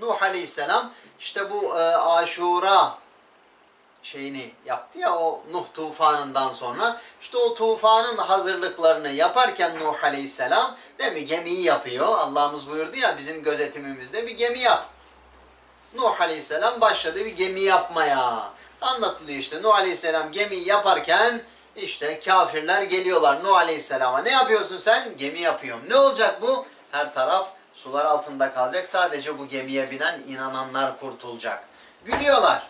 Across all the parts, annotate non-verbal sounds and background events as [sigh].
Nuh Aleyhisselam işte bu e, Aşura şeyini yaptı ya o Nuh tufanından sonra işte o tufanın hazırlıklarını yaparken Nuh Aleyhisselam değil mi gemiyi yapıyor. Allah'ımız buyurdu ya bizim gözetimimizde bir gemi yap. Nuh Aleyhisselam başladı bir gemi yapmaya. Anlatılıyor işte Nuh Aleyhisselam gemiyi yaparken işte kafirler geliyorlar Nuh Aleyhisselam'a. Ne yapıyorsun sen? Gemi yapıyorum. Ne olacak bu? Her taraf sular altında kalacak. Sadece bu gemiye binen inananlar kurtulacak. Gülüyorlar.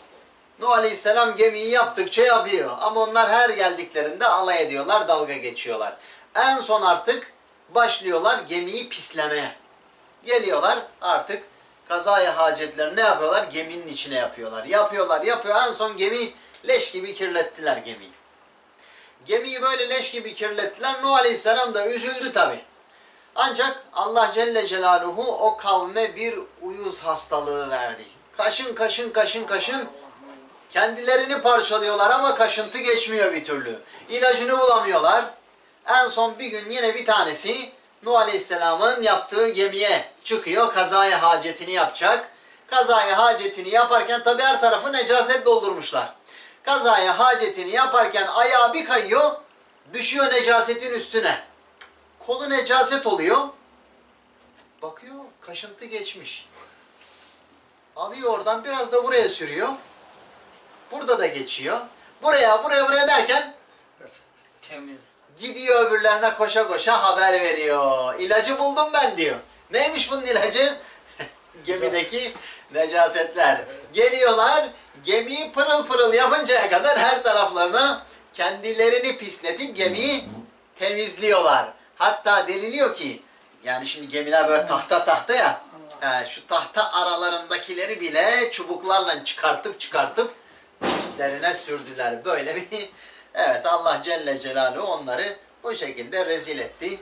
Nuh Aleyhisselam gemiyi yaptıkça yapıyor. Ama onlar her geldiklerinde alay ediyorlar, dalga geçiyorlar. En son artık başlıyorlar gemiyi pislemeye. Geliyorlar artık kazaya hacetlerini ne yapıyorlar? Geminin içine yapıyorlar. Yapıyorlar, yapıyor. En son gemi leş gibi kirlettiler gemiyi. Gemiyi böyle leş gibi kirlettiler. Nuh Aleyhisselam da üzüldü tabi. Ancak Allah Celle Celaluhu o kavme bir uyuz hastalığı verdi. Kaşın kaşın kaşın kaşın kendilerini parçalıyorlar ama kaşıntı geçmiyor bir türlü. İlacını bulamıyorlar. En son bir gün yine bir tanesi Nuh Aleyhisselam'ın yaptığı gemiye çıkıyor. Kazaya hacetini yapacak. Kazaya hacetini yaparken tabi her tarafı necaset doldurmuşlar. Kazaya hacetini yaparken ayağı bir kayıyor. Düşüyor necasetin üstüne. Kolu necaset oluyor. Bakıyor kaşıntı geçmiş. Alıyor oradan biraz da buraya sürüyor. Burada da geçiyor. Buraya buraya buraya derken Temiz. gidiyor öbürlerine koşa koşa haber veriyor. İlacı buldum ben diyor. Neymiş bunun ilacı? [laughs] Gemideki necasetler. Geliyorlar gemiyi pırıl pırıl yapıncaya kadar her taraflarına kendilerini pisletip gemiyi temizliyorlar. Hatta deniliyor ki yani şimdi gemiler böyle tahta tahta ya e, şu tahta aralarındakileri bile çubuklarla çıkartıp çıkartıp üstlerine sürdüler. Böyle bir [laughs] evet Allah Celle Celaluhu onları bu şekilde rezil etti.